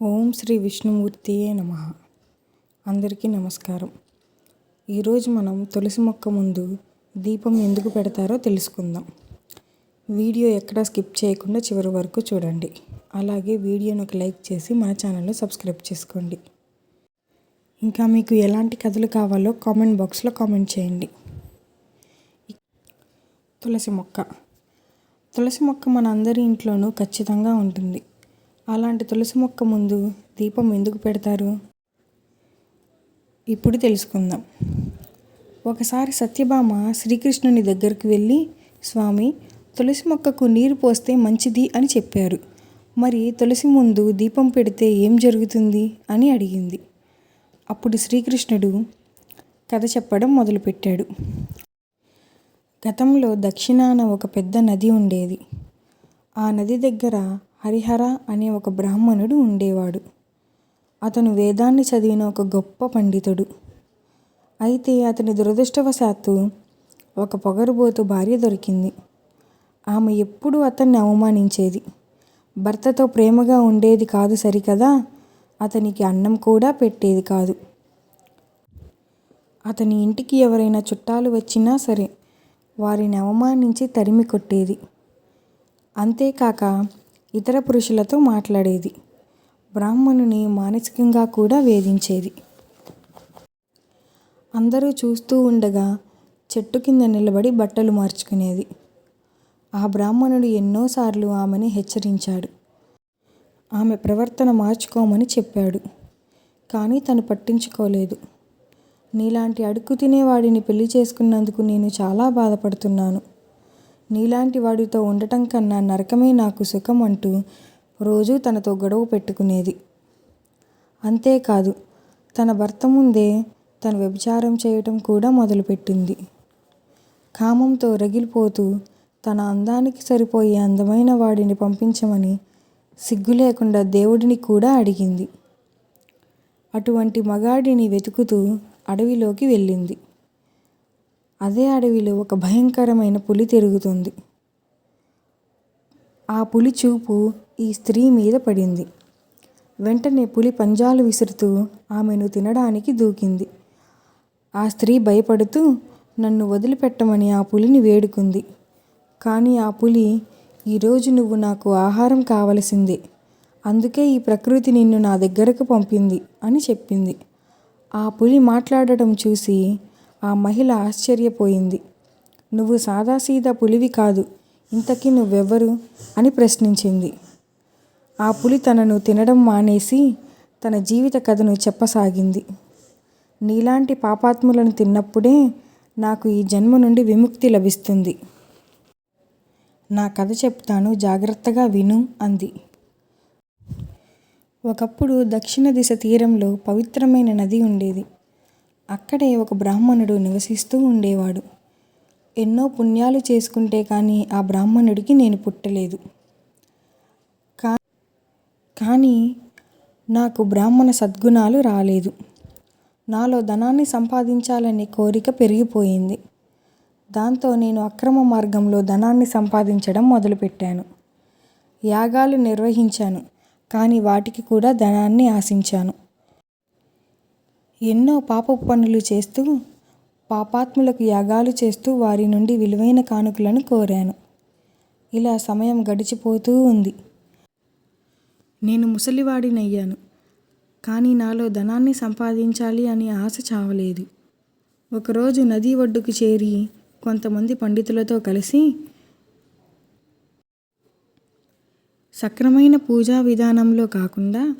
ఓం శ్రీ విష్ణుమూర్తియే నమ. అందరికీ నమస్కారం. ఈరోజు మనం తులసి మొక్క ముందు దీపం ఎందుకు పెడతారో తెలుసుకుందాం. వీడియో ఎక్కడా స్కిప్ చేయకుండా చివరి వరకు చూడండి. అలాగే వీడియోను ఒక లైక్ చేసి మన ఛానల్లో సబ్స్క్రైబ్ చేసుకోండి. ఇంకా మీకు ఎలాంటి కథలు కావాలో కామెంట్ బాక్స్లో కామెంట్ చేయండి. తులసి మొక్క. తులసి మొక్క మన అందరి ఇంట్లోనూ ఖచ్చితంగా ఉంటుంది. అలాంటి తులసి మొక్క ముందు దీపం ఎందుకు పెడతారు? ఇప్పుడు తెలుసుకుందాం. ఒకసారి సత్యభామ శ్రీకృష్ణుని దగ్గరికి వెళ్ళి స్వామి తులసి మొక్కకు నీరు పోస్తే మంచిది అని చెప్పారు. మరి తులసి ముందు దీపం పెడితే ఏం జరుగుతుంది? అని అడిగింది. అప్పుడు శ్రీకృష్ణుడు కథ చెప్పడం మొదలుపెట్టాడు. గతంలో దక్షిణాన ఒక పెద్ద నది ఉండేది. ఆ నది దగ్గర హరిహర అనే ఒక బ్రాహ్మణుడు ఉండేవాడు. అతను వేదాన్ని చదివిన ఒక గొప్ప పండితుడు. అయితే అతని దురదృష్టవశాత్తు ఒక పొగరుబోతు భార్య దొరికింది. ఆమె ఎప్పుడూ అతన్ని అవమానించేది. భర్తతో ప్రేమగా ఉండేది కాదు సరికదా అతనికి అన్నం కూడా పెట్టేది కాదు. అతని ఇంటికి ఎవరైనా చుట్టాలు వచ్చినా సరే వారిని అవమానించి తరిమి కొట్టేది. అంతేకాక ఇతర పురుషులతో మాట్లాడేది. బ్రాహ్మణుని మానసికంగా కూడా వేధించేది. అందరూ చూస్తూ ఉండగా చెట్టు కింద నిలబడి బట్టలు మార్చుకునేది. ఆ బ్రాహ్మణుడు ఎన్నోసార్లు ఆమెని హెచ్చరించాడు. ఆమె ప్రవర్తన మార్చుకోమని చెప్పాడు. కానీ తను పట్టించుకోలేదు. నీలాంటి అడుక్కు తినేవాడిని పెళ్ళి చేసుకున్నందుకు నేను చాలా బాధపడుతున్నాను. నీలాంటి వాడితో ఉండటం కన్నా నరకమే నాకు సుఖం అంటూ రోజూ తనతో గొడవ పెట్టుకునేది. అంతేకాదు తన భర్త ముందే తను వ్యభిచారం చేయటం కూడా మొదలుపెట్టింది. కామంతో రగిలిపోతూ తన అందానికి సరిపోయే అందమైన వాడిని పంపించమని సిగ్గు లేకుండా దేవుడిని కూడా అడిగింది. అటువంటి మగాడిని వెతుకుతూ అడవిలోకి వెళ్ళింది. అదే అడవిలో ఒక భయంకరమైన పులి తిరుగుతుంది. ఆ పులి చూపు ఈ స్త్రీ మీద పడింది. వెంటనే పులి పంజాలు విసురుతూ ఆమెను తినడానికి దూకింది. ఆ స్త్రీ భయపడుతూ నన్ను వదిలిపెట్టమని ఆ పులిని వేడుకుంది. కానీ ఆ పులి ఈరోజు నువ్వు నాకు ఆహారం కావలసిందే. అందుకే ఈ ప్రకృతి నిన్ను నా దగ్గరకు పంపింది అని చెప్పింది. ఆ పులి మాట్లాడటం చూసి ఆ మహిళ ఆశ్చర్యపోయింది. నువ్వు సాదాసీదా పులివి కాదు ఇంతకీ నువ్వెవ్వరు అని ప్రశ్నించింది. ఆ పులి తనను తినడం మానేసి తన జీవిత కథను చెప్పసాగింది. నీలాంటి పాపాత్ములను తిన్నప్పుడే నాకు ఈ జన్మ నుండి విముక్తి లభిస్తుంది. నా కథ చెప్తాను జాగ్రత్తగా విను అంది. ఒకప్పుడు దక్షిణ దిశ తీరంలో పవిత్రమైన నది ఉండేది. అక్కడే ఒక బ్రాహ్మణుడు నివసిస్తూ ఉండేవాడు. ఎన్నో పుణ్యాలు చేసుకుంటే కానీ ఆ బ్రాహ్మణుడికి నేను పుట్టలేదు. కా కానీ నాకు బ్రాహ్మణ సద్గుణాలు రాలేదు. నాలో ధనాన్ని సంపాదించాలనే కోరిక పెరిగిపోయింది. దాంతో నేను అక్రమ మార్గంలో ధనాన్ని సంపాదించడం మొదలుపెట్టాను. యాగాలు నిర్వహించాను కానీ వాటికి కూడా ధనాన్ని ఆశించాను. ఎన్నో పాపపు పనులు చేస్తూ పాపాత్ములకు యాగాలు చేస్తూ వారి నుండి విలువైన కానుకలను కోరాను. ఇలా సమయం గడిచిపోతూ ఉంది. నేను ముసలివాడినయ్యాను. కానీ నాలో ధనాన్ని సంపాదించాలి అనే ఆశ చావలేదు. ఒకరోజు నది ఒడ్డుకు చేరి కొంతమంది పండితులతో కలిసి సక్రమైన పూజా విధానంలో కాకుండా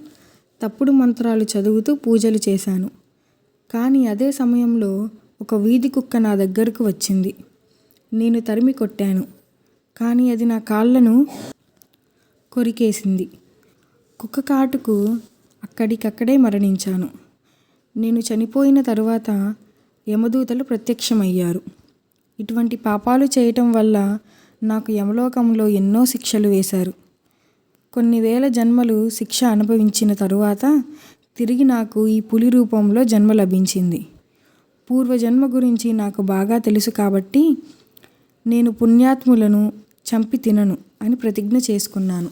తప్పుడు మంత్రాలు చదువుతూ పూజలు చేశాను. కానీ అదే సమయంలో ఒక వీధి కుక్క నా దగ్గరకు వచ్చింది. నేను తరిమి కొట్టాను. కానీ అది నా కాళ్ళను కొరికేసింది. కుక్క కాటుకు అక్కడికక్కడే మరణించాను. నేను చనిపోయిన తరువాత యమదూతలు ప్రత్యక్షమయ్యారు. ఇటువంటి పాపాలు చేయటం వల్ల నాకు యమలోకంలో ఎన్నో శిక్షలు వేశారు. కొన్ని వేల జన్మలు శిక్ష అనుభవించిన తరువాత తిరిగి నాకు ఈ పులి రూపంలో జన్మ లభించింది. పూర్వజన్మ గురించి నాకు బాగా తెలుసు కాబట్టి నేను పుణ్యాత్ములను చంపి తినను అని ప్రతిజ్ఞ చేసుకున్నాను.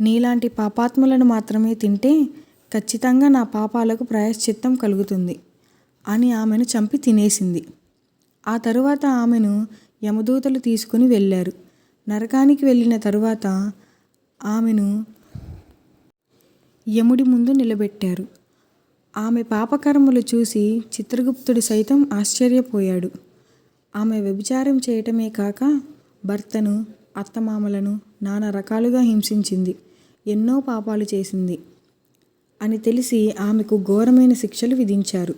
నీలాంటి పాపాత్ములను మాత్రమే తింటే ఖచ్చితంగా నా పాపాలకు ప్రాయశ్చిత్తం కలుగుతుంది అని ఆమెను చంపి తినేసింది. ఆ తరువాత ఆమెను యమదూతలు తీసుకుని వెళ్ళారు. నరకానికి వెళ్ళిన తరువాత ఆమెను యముడి ముందు నిలబెట్టారు. ఆమె పాపకర్మలు చూసి చిత్రగుప్తుడు సైతం ఆశ్చర్యపోయాడు. ఆమె వ్యభిచారం చేయటమే కాక భర్తను అత్తమామలను నానా రకాలుగా హింసించింది. ఎన్నో పాపాలు చేసింది అని తెలిసి ఆమెకు ఘోరమైన శిక్షలు విధించారు.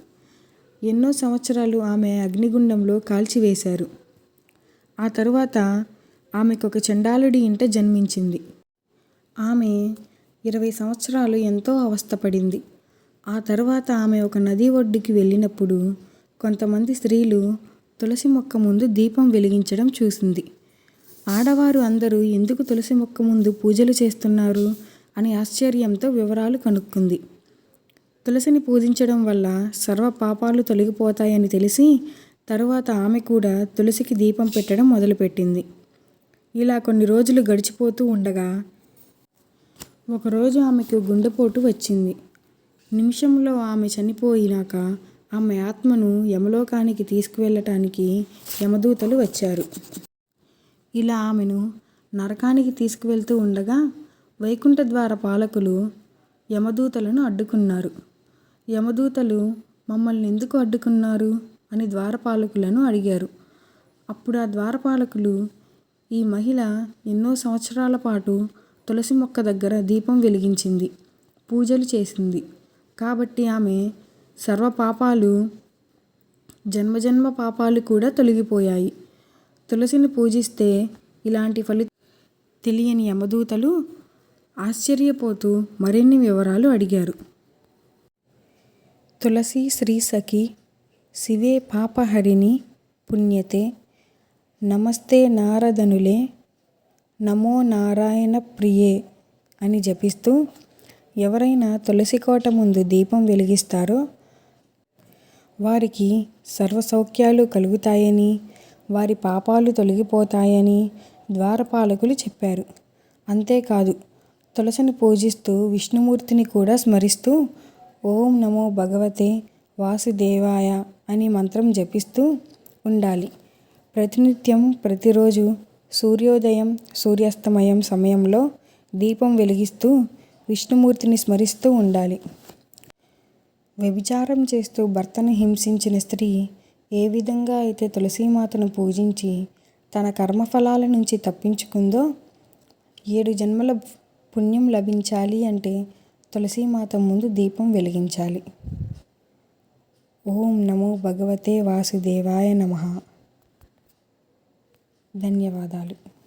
ఎన్నో సంవత్సరాలు ఆమె అగ్నిగుండంలో కాల్చివేశారు. ఆ తరువాత ఆమెకు ఒక చండాలుడి ఇంట జన్మించింది. ఆమె ఇరవై సంవత్సరాలు ఎంతో అవస్థపడింది. ఆ తర్వాత ఆమె ఒక నది ఒడ్డుకి వెళ్ళినప్పుడు కొంతమంది స్త్రీలు తులసి మొక్క ముందు దీపం వెలిగించడం చూసింది. ఆడవారు అందరూ ఎందుకు తులసి మొక్క ముందు పూజలు చేస్తున్నారు? అని ఆశ్చర్యంతో వివరాలు కనుక్కుంది. తులసిని పూజించడం వల్ల సర్వ పాపాలు తొలగిపోతాయని తెలిసి తరువాత ఆమె కూడా తులసికి దీపం పెట్టడం మొదలుపెట్టింది. ఇలా కొన్ని రోజులు గడిచిపోతూ ఉండగా ఒకరోజు ఆమెకు గుండెపోటు వచ్చింది. నిమిషంలో ఆమె చనిపోయినాక ఆమె ఆత్మను యమలోకానికి తీసుకువెళ్ళటానికి యమదూతలు వచ్చారు. ఇలా ఆమెను నరకానికి తీసుకువెళ్తూ ఉండగా వైకుంఠ ద్వార పాలకులు యమదూతలను అడ్డుకున్నారు. యమదూతలు మమ్మల్ని ఎందుకు అడ్డుకున్నారు? అని ద్వారపాలకులను అడిగారు. అప్పుడు ఆ ద్వారపాలకులు ఈ మహిళ ఎన్నో సంవత్సరాల పాటు తులసి మొక్క దగ్గర దీపం వెలిగించింది. పూజలు చేసింది. కాబట్టి ఆమె సర్వ పాపాలు జన్మజన్మ పాపాలు కూడా తొలగిపోయాయి. తులసిని పూజిస్తే ఇలాంటి ఫలి తెలియని యమదూతలు ఆశ్చర్యపోతూ మరిన్ని వివరాలు అడిగారు. తులసి శ్రీ సఖి శివే పాపహరిణి పుణ్యతే నమస్తే నారదనులే నమో నారాయణ ప్రియే అని జపిస్తూ ఎవరైనా తులసి కోట ముందు దీపం వెలిగిస్తారో వారికి సర్వసౌఖ్యాలు కలుగుతాయని వారి పాపాలు తొలగిపోతాయని ద్వారపాలకులు చెప్పారు. అంతేకాదు తులసిని పూజిస్తూ విష్ణుమూర్తిని కూడా స్మరిస్తూ ఓం నమో భగవతే వాసుదేవాయ అని మంత్రం జపిస్తూ ఉండాలి. ప్రతినిత్యం ప్రతిరోజు సూర్యోదయం సూర్యాస్తమయం సమయంలో దీపం వెలిగిస్తూ విష్ణుమూర్తిని స్మరిస్తూ ఉండాలి. వ్యభిచారం చేస్తూ భర్తను హింసించిన స్త్రీ ఏ విధంగా అయితే తులసీమాతను పూజించి తన కర్మఫలాల నుంచి తప్పించుకుందో ఏడు జన్మల పుణ్యం లభించాలి అంటే తులసీమాత ముందు దీపం వెలిగించాలి. ఓం నమో భగవతే వాసుదేవాయ నమః. ధన్యవాదాలు.